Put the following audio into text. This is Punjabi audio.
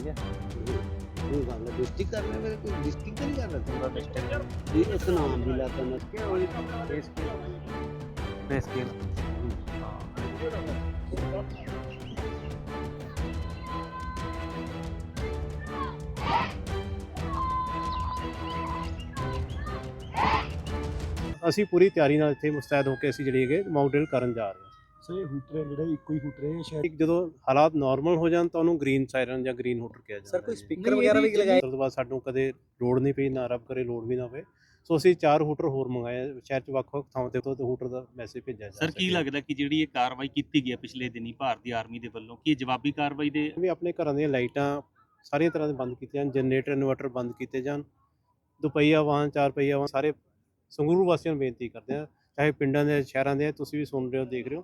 ਇਹ ਗੱਲ ਡਿਸਟ੍ਰਿਕਟ ਕਰਨੇ ਮੇਰੇ ਕੋਈ ਡਿਸਟ੍ਰਿਕਟ ਨਹੀਂ ਕਰਨਾ ਪੂਰਾ ਡਿਸਟ੍ਰਿਕਟ ਇਹ ਇੱਕ ਨਾਮ ਵੀ ਲਾਤਾ ਨਾ ਕਿ ਉਹ ਬੇਸ ਬੇਸ ਸਕੇਲ ਅਸੀਂ ਪੂਰੀ ਤਿਆਰੀ ਨਾਲ ਇੱਥੇ ਮੁਸਤੈਦ ਹੋ ਕੇ ਅਸੀਂ ਜਿਹੜੀ ਹੈਗੇ ਮਾਊਂਟ ਡਰਿਲ ਕਰਨ ਜਾ ਰਹੇ ਹਾਂ। ਸੋ ਇਹ ਹੂਟਰ ਹੈ ਜਿਹੜਾ ਇੱਕੋ ਹੀ ਹੂਟਰ ਹੈ ਸ਼ਾਇਦ ਜਦੋਂ ਹਾਲਾਤ ਨਾਰਮਲ ਹੋ ਜਾਣ ਤਾਂ ਉਹਨੂੰ ਗ੍ਰੀਨ ਸਾਇਰਨ ਜਾਂ ਗ੍ਰੀਨ ਹੂਟਰ ਕਿਹਾ ਜਾਂਦਾ ਸਰ ਕੋਈ। ਸਪੀਕਰ ਵਗੈਰਾ ਵੀ ਲਗਾਏ ਉਸ ਤੋਂ ਬਾਅਦ ਸਾਨੂੰ ਕਦੇ ਲੋਡ ਨਹੀਂ ਪਈ ਨਾ ਰੱਬ ਕਰੇ ਲੋਡ ਵੀ ਨਾ ਪਏ ਸੋ ਅਸੀਂ ਚਾਰ ਹੂਟਰ ਹੋਰ ਮੰਗਾਏ। ਸ਼ਹਿਰ ਚ ਵੱਖ-ਵੱਖ ਥਾਵਾਂ ਤੇ ਤੋਂ ਹੂਟਰ ਦਾ ਮੈਸੇਜ ਭੇਜਿਆ ਜਾ ਸਰ ਕੀ। ਲੱਗਦਾ ਕਿ ਜਿਹੜੀ ਇਹ ਕਾਰਵਾਈ ਕੀਤੀ ਗਈ ਹੈ ਪਿਛਲੇ ਦਿਨੀ ਭਾਰਤੀ ਆਰਮੀ ਦੇ ਵੱਲੋਂ ਕੀ ਇਹ ਜਵਾਬੀ ਕਾਰਵਾਈ ਦੇ ਵੀ ਆਪਣੇ ਘਰਾਂ ਦੀਆਂ ਲਾਈਟਾਂ ਸਾਰੀਆਂ ਤਰ੍ਹਾਂ ਦੇ ਬੰਦ ਕੀਤੀਆਂ ਜਾਣ ਜਨਰੇਟਰ ਇਨਵਰਟਰ ਬੰਦ ਕੀਤੇ ਜਾਣ ਦੁਪਹੀਆ ਵਾਹਨ ਚਾਰ ਪਹੀਆ ਵਾਹਨ ਸਾਰੇ ਸੰਗਰੂਰ ਵਾਸੀਆਂ ਨੂੰ ਬੇਨਤੀ ਕਰਦੇ ਆ ਚਾਹੇ ਪਿੰਡਾਂ ਦੇ ਸ਼ਹਿਰਾਂ ਦੇ ਤੁਸੀਂ ਵੀ ਸੁਣ ਰਹੇ ਹੋ ਦੇਖ ਰਹੇ ਹੋ